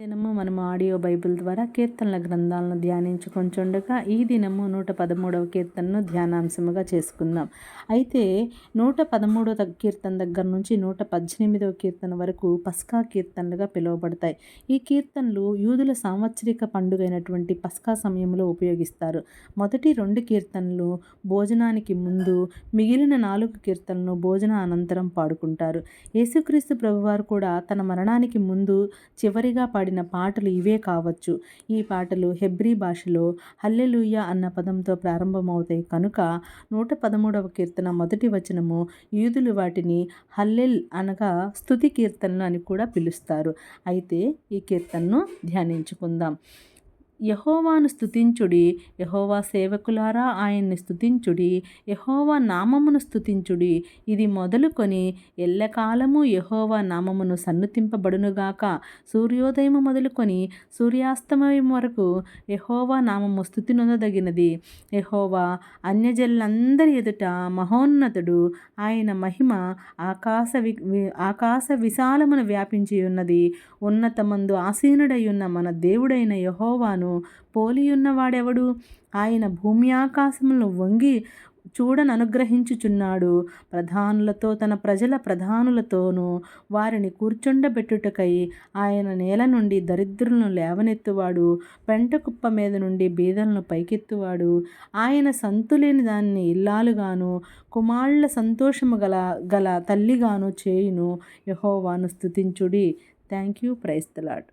దినము మనం audio Bible ద్వారా కీర్తనల గ్రంథాలను ధ్యానించుకొంచుండగా ఈ దినము నూట పదమూడవ కీర్తనను ధ్యానాంశముగా చేసుకుందాం. అయితే నూట పదమూడవ కీర్తన దగ్గర నుంచి నూట పద్దెనిమిదవ కీర్తన వరకు పస్కా కీర్తనలుగా పిలువబడతాయి. ఈ కీర్తనలు యూదుల సాంవత్సరిక పండుగైనటువంటి పస్కా సమయంలో ఉపయోగిస్తారు. మొదటి రెండు కీర్తనలు భోజనానికి ముందు మిగిలిన నాలుగు కీర్తనలు భోజన అనంతరం పాడుకుంటారు. యేసుక్రీస్తు ప్రభువారు కూడా తన మరణానికి ముందు చివరిగా పాడి పాడిన పాటలు ఇవే కావచ్చు. ఈ పాటలు హెబ్రీ భాషలో హల్లెలూయ అన్న పదంతో ప్రారంభమవుతాయి. కనుక నూట పదమూడవ కీర్తన మొదటి వచనము యూదులు వాటిని హల్లెల్ అనగా స్థుతి కీర్తనలు అని కూడా పిలుస్తారు. అయితే ఈ కీర్తనను ధ్యానించుకుందాం. యహోవాను స్థుతించుడి యహోవా సేవకులారా ఆయన్ని స్థుతించుడి యహోవా నామమును స్థుతించుడి ఇది మొదలుకొని ఎల్లకాలము యహోవా నామమును సన్నుతింపబడునుగాక. సూర్యోదయము మొదలుకొని సూర్యాస్తమయం వరకు యహోవా నామము స్థుతి నొందదగినది యహోవా అన్యజల్లందరి ఎదుట మహోన్నతుడు. ఆయన మహిమ ఆకాశ వి ఆకాశ విశాలమును వ్యాపించి ఉన్నది ఉన్నతమందు ఆసీనుడై ఉన్న మన దేవుడైన యహోవాను పోలియున్నవాడెవడు ఆయన భూమి ఆకాశములను వంగి చూడను అనుగ్రహించుచున్నాడు. ప్రధానులతో తన ప్రజల ప్రధానులతోనూ వారిని కూర్చుండబెట్టుటకై ఆయన నేల నుండి దరిద్రులను లేవనెత్తువాడు. పెంట కుప్ప మీద నుండి బీదలను పైకెత్తువాడు. ఆయన సంతులేని దాన్ని ఇల్లాలుగాను కుమాళ్ళ సంతోషము గల గల తల్లిగాను చేయును. యహోవాను స్థుతించుడి థ్యాంక్ యూ ప్రైస్తలాడ్